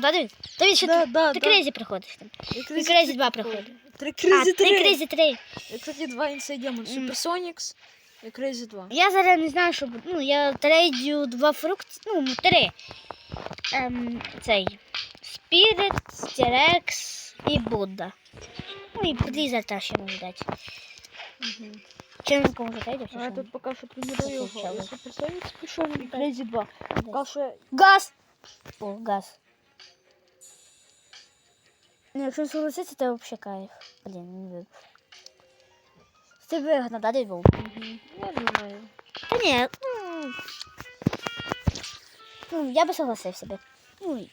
Да, Давид? Давид, що Да, ти? да, ти да. крейзі приходиш там. І крейзі 2 приходить. Три ти 3. крейзі 3. Я, кстати, два. М. Supersonics і Crazy 2. Я зараз не знаю, що буде. Ну, я трейдю два фрукти, ну, три. Ем, цей. Спірит, Тірекс і Будда. Ну і Блізер теж ще можу дати. Угу. Чим він кому? А я тут поки що треную його. Пішов і Crazy 2. Поки що Газ! О, газ. Ну, якщо согласиться, то взагалі кайф. Блін, не вибув. Це вигодно, да, десь був? Мгм. Я не знаю. Та ні, ну... Ну, я би согласився би. Ну, і-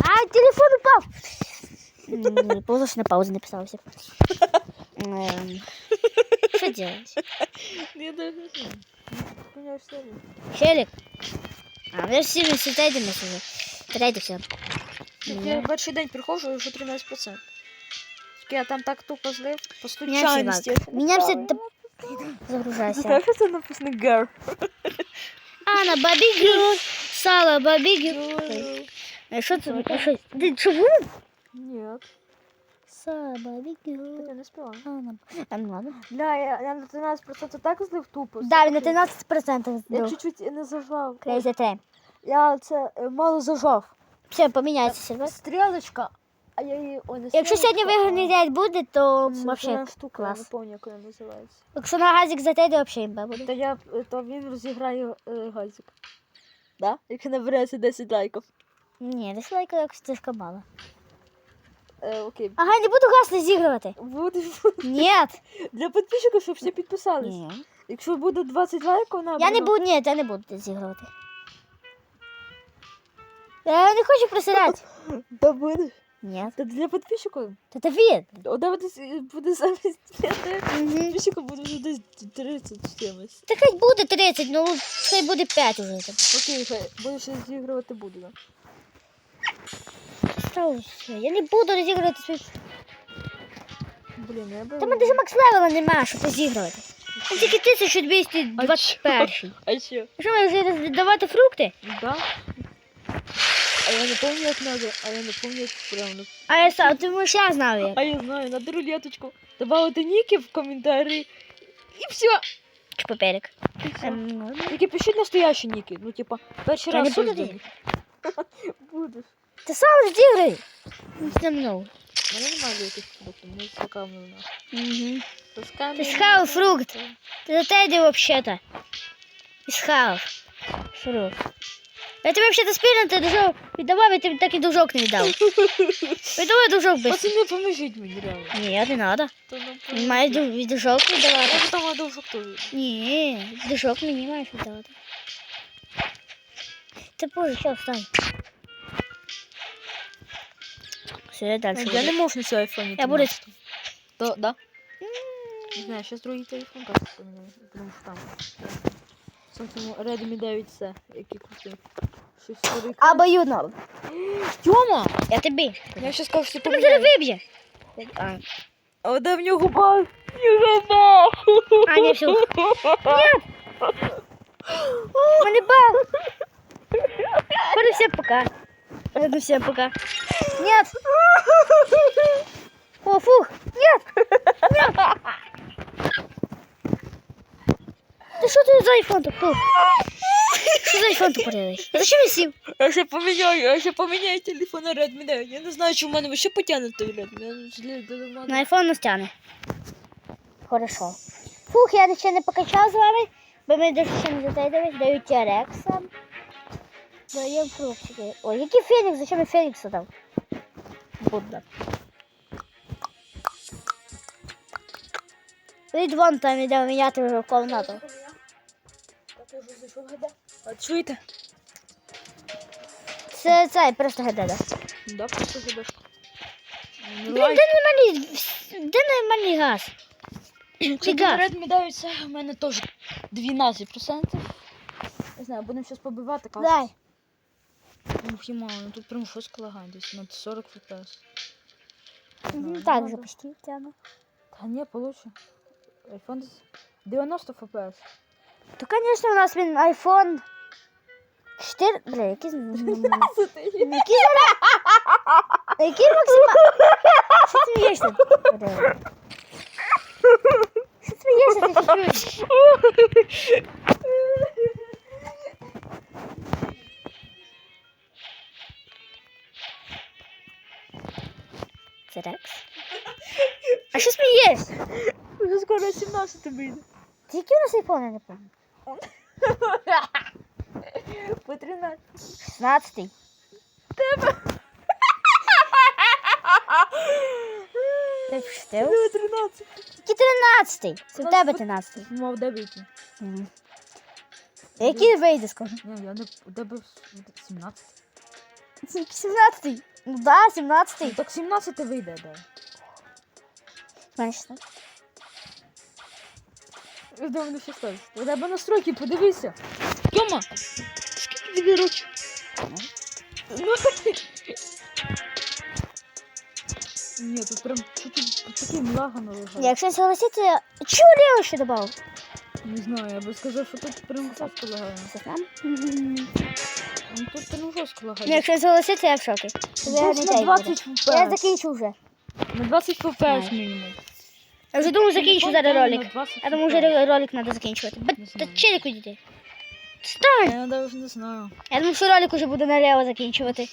а, телефон упав! М, Полностью на паузу написався. Ем, Що делать? Ну, Я навіть не знаю. Поняв серію. Челик? А, ми ж всі не сидимо сюди. Трейдимося. Я перший день приходжу, вже 13%. Тільки я там так тупо злив, по случайності. Меняемся, загружайся. Знаєш, що це написано girl? А, на бабі гюр. Сало, бабі гюр. А Що це? Що? Ти чого? Ні, Сало, бабі так я не співала. А, ну ладно. Бля, я, я на 13% так злив тупо. Да, на 13% Я чуть-чуть не зажав. Крейзі 3. Я це е, мало зажав. Все, поміняється сервер. Стрілочка, а я її... Ой, не Якщо сьогодні а день буде, то вообще штука, я не клас. пам'ятаю, як вона називається. Якщо на газик затейде, взагалі імба буде. То я, е, то він розіграє е, газик. Да? Якщо набереться 10 лайків. Ні, десь лайка якось слишком мало. Е, окей. Ага, не буду газ розігрувати. Буде Ні. для підписчиків, щоб всі підписались. Ні. Якщо буде 20 лайків, на Я не буду, ні, я не буду розігрувати. Я не хочу просирати. Та буде. Ні. Та для підписчиків. Та це він. О, да, буде, буде. Угу. Підписчиків буде вже десь 30 з чимось. Та хай буде 30, ну хай буде 5 уже. Окей, хай будеш розігрувати буду, да? Страуся, Я не буду розігрувати свій. Блін, я би... Та мене даже макс левела немає, щоб розігрувати. Там тільки 1221. А що? Що ми вже віддавати фрукти? Да? А я не пам'ятаю, як надо, а я не пам'ятаю, як правильно. А я сам, ти можеш я знав як. А я знаю, надо рулеточку. Добавити ніки в коментарі. І все. Чи паперик. І все. Ем, ну, Тільки пишіть настоящі ніки. Ну, типа, перший Я раз. не буду создані. Будеш. Ти сам розіграй. Зі мною. У мене немає деяких продуктів, мені цікаво на. Угу. Пускай. Ти схавав фрукт. Ти за тебе вообще-то. І схавав. Фрукт. Я тебе вообще-то спільно ти дужок віддавав, я тобі так і дужок не віддав. Віддавай дужок без. Пацани, поможіть мені, реально. Ні, не надо. То нам Він має ду- дужок віддавати. Я там надо вже теж. Ні, дужок мені маєш віддавати. Ти боже, що встань. Все, я далі. Я не можу на цьому айфоні. Я буду- То, да? Не знаю, сейчас другий телефон как поменяю, потому что там. Самсung Redmi 9C, який крутий. Щось старий. Обоюдно. Тьома! Я тобі. Я щас кажу, що Ти мене зараз виб'є. А, А де в нього бал? Його а не все. Мене бал. Ладно, всем пока. Ладно, всем пока. Нет. О, фух. Нет. Нет. Ты что ты за айфон такой? Что за айфон тупорылый? Зачем я сів? Я ще поміняю, я ще поміняю телефон на Redmi 9. Я не знаю, чи в мене ще потягне той Redmi. Я не знаю, де до На айфон нас тяне. Хорошо. Фух, я ще не покачав з вами, бо ми дуже ще не затейдились. Даю Тірекса. Даємо фруктики. Ой, який Фенікс? Зачем я Фенікса дав? Будда. Від вон там іде міняти вже в комнату. Я вже зайшов гаде. А чуєте? Це цей просто гедеда. Да, просто гаде. Блін, де нормальний, де нормальний газ? Чи газ? 9 у мене теж 12%. Не знаю, будемо зараз побивати. Дай. Ух, і мало, ну тут прям щось лагає, десь на 40 FPS. Мгм, Так, запусти тяну. Та ні, получше. десь 90 FPS. То, конечно у нас iPhone 4. Бля, який Який Який максимально. Що ти? Айфони не пам'ятаю? По 13. 16. Ти пустив? Диви 13. Який 13? Це в тебе 13. Мав 9. Мгм. Який вийде, скажи? Ні, я не у тебе 17. 17. Ну да, 17. Ну, так 17 вийде, да. Менше 16. Думаю, 16. У тебе настройки, подивися. Тьома, скільки тобі років? Ну, Ні, тут прям чуть-чуть таким лагано лежать. Якщо согласиться, чого Лео ще добавив? Не знаю, я би сказав, що тут прям жорстко лагає. Це нам? Ну тут прям жорстко Ну, лагає. якщо согласиться, я в шокі. Десь Я на не 20 Я закінчу вже. На 20 FPS мінімум. Я вже думаю, закінчу зараз ролик. на 20 Я думаю, вже ролик треба закінчувати. Та знаю. челік. Стань! Я навіть не знаю. Я думаю, що ролик уже буду наліво закінчувати.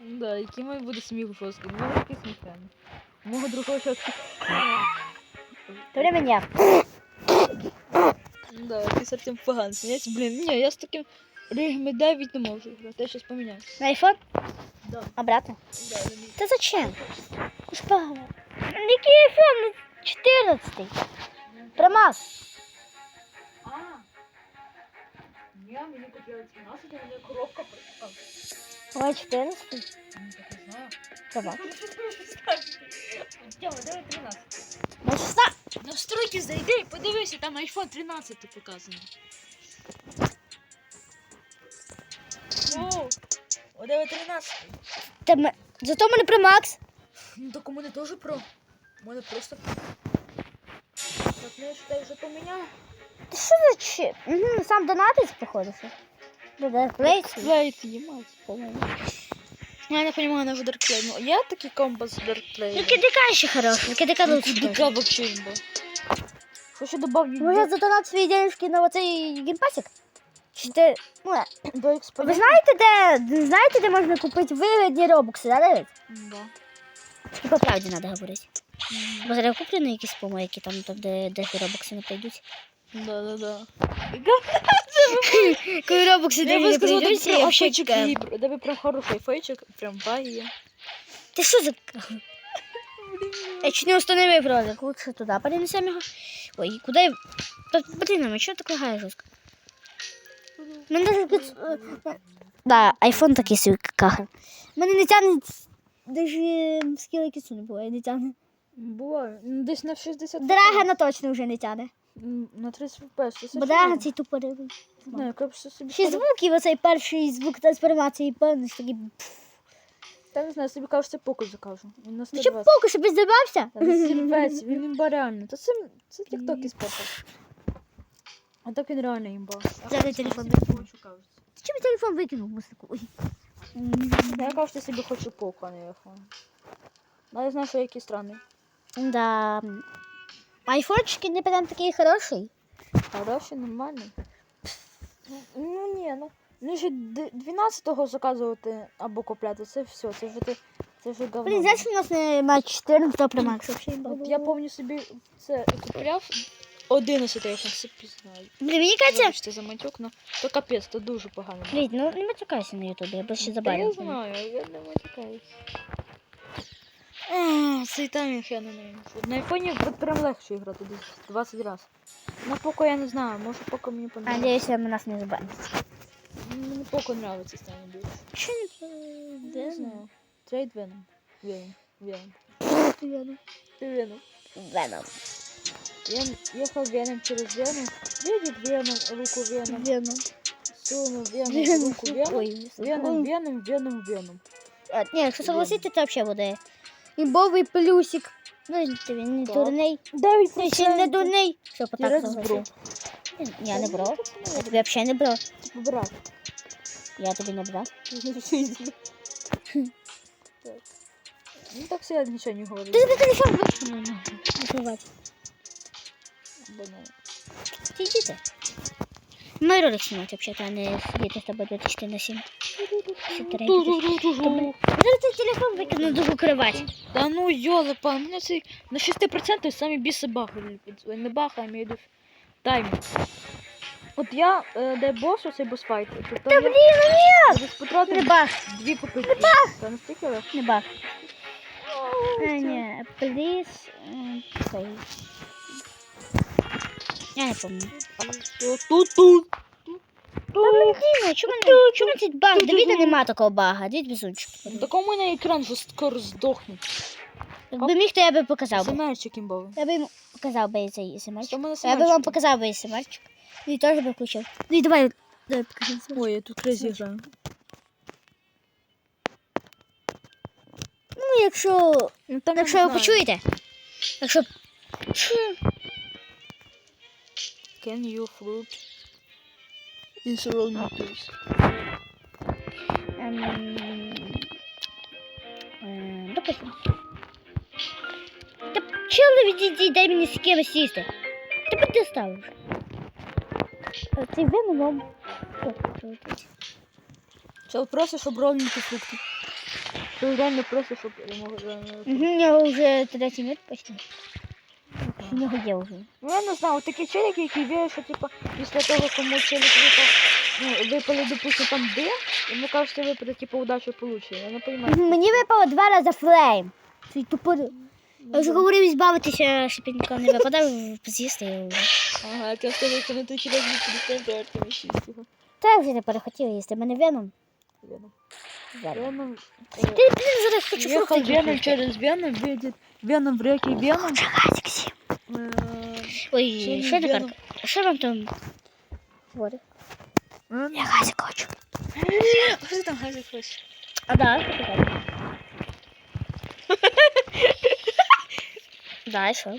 Да, який має буде сміх жорсткий. Ну, такий сміханий. У мого другого щотки. То время я. Да, якийсь Артем погано сміється. Блін, ні, я з таким ригами 9 не можу грати. Я щось поміняю. На айфон? Да. Обратно. Да. Та зачем? Уж. Який айфон? Ну, 14. Промаз. А. Ні, мені купили 17, а коробка прийшла. Ой, 14. Ну, так не знаю. Промаз. Тьома, давай 13. На 16. Настройки зайди і подивися, там iPhone 13 показано. Воу, о, давай 13. Та ме- Зато в мене промакс. Ну так у мене теж про. У мене просто. Так, ну я считаю, вже поміняв. Ти що за чи? Угу, сам донатить, походу. що? Да, да, плейці. Плейт, їмать. Я не понимаю, на Даркплей. Ну, я такий комбо Ну, Даркплей. кидика ще хороший. Кидика лучше. Кидика вообще имба. Що ще добавлю? Може задонати свої денежки на оцей геймпасик? Чи ти... Ну, е, ви знаєте, де, знаєте, де можна купити вигідні робокси, да, Давид? Да. Тільки по правді треба говорити. Бо зараз куплю якісь помойки, там, там де, де робокси не прийдуть. Да, да, да. Коли робокси де не прийдуть, я взагалі чекаю. і тебе прям хороший фейчик, прям багає. Ти що за... Я чуть не установив ролик, лучше туди перенесемо його. Ой, куди я... Блін, а чого так лагає жорстко? Мене даже під... е, Да, айфон такий собі каха. Мене не тягне даже скіли кісу не буває, не тягне. Буває. Ну, Десь на 60 Драгана точно вже не тягне. М, На 30 FPS. Бо Драган цей тупоривий. Не, краще собі. Ще скажу. звуки, оцей перший звук трансформації, повністю такий... Та не знаю, собі кажу, це поки закажу. Він на Ну 120. що поки, щоб здивався? Та він зірветься, він імба реально. Та це, це тік-ток із. А так він реально імба. Зараз телефон мій телефон викинув мусику? Ой. Я кажу, собі хочу поку, а не айфон. Ну, я знаю, що який странний. Да. Айфончики не прям такий хороший. Хороший, нормальний. Ну, ні, ну. Ну ще 12-го заказувати або купляти, це все, це вже ти. Це вже говно. Блін, знаєш, у нас немає 14 Pro Max я повністю собі це купляв 11 айфон, це пізнаю. Блін, мені кажеться... Вибачте за матюк, ну то капець, то дуже погано. Блін, ну не матюкайся на ютубі, я б ще Та я знаю, я не матюкаюсь. Цей таймінг я не знаю. На айфоні прям легше грати десь 20 разів. На поко я не знаю, може поко мені подобається. Надіюся, ми нас не забанять. Мені поко нравиться стане більше. Що не Не знаю. Трейд Веном. Веном. Веном. Веном. Веном. Веном. Я ехал Веном через Веном. Видит Веном, руку Веном. Веном. Сунул Веном, руку Веном. Ой, Веном, Веном, Веном, Веном. А, Ні, якщо согласитися, то взагалі буде. Імбовий плюсик. Ну, ти він не Так. дурний. Дев'ять Ти ще не дурний. Що по так Тірець согласився? Я не брав. Я тобі взагалі не брав. Типа брат. Я тобі не брав. Так. Ну так все я нічого не говорю. Ти тебе телефон викинув. Не ховати. Банально. Ти йдіте. Ми ролик знімати, взагалі, а не сидіти з тобою 24 на 7. Зараз цей телефон викину другу кровать. Да ну йолопа, у цей на 6% самі біси. Ой, Не бахає, я йду в таймінг. От я, е, де бос, оцей босфайт, Та блін, десь Не бах, дві попитки. Та настільки раз? не бах. А, ні, пліз. Цей. Я не пам'ятаю. Тут, тут. Та блін, чому не- чому цей баг? Давіда нема такого бага, дивіть безунчик. Так у мене екран вже скоро здохне. Якби міг, то я би показав би. Семерчик імбовий. Я би йому показав би цей Що смерчик. Я би вам показав би смерчик. І теж би включив. Ну і давай, давай покажи. Ой, я тут крезі граю. Ну, якщо, Ну, там якщо ви знаю. почуєте. Якщо... Чу. Can you flute? Is. Ем, ем, Допустим. Та чел відійди, дай мені з кимось сісти. Та ти став вже. А Цей веном вам. Що, крутить? Чел просто, щоб ролнути фрукти. Чел реально просто, щоб я мог реально... Угу, у нього вже третій мір почти. У нього є вже. Ну, я не знаю, такі челики, які вірять, що типа після того, кому челик випав, ну, випали, допустим, там Д, йому кажуть, випаде, типа, удача получення. Я не розумію. Мені випало два рази флейм. Цей тупо. Я вже говорив ізбавитися, щоб ніколи не випадав, з'їсти його. Ага, я сказав, що не ти через не до Артема 6 його. Та я вже не перехотів їсти, мене веном. Веном. Веном. Ти, блін, зараз хочу Ехал фрукти Веном через Веном, видит Веном в реке Веном. Чекайте, Ксі. Ой, что що ти Что карка? Що вам там? говорить? э, Я газик хочу. Что там Газик хочешь? А да, що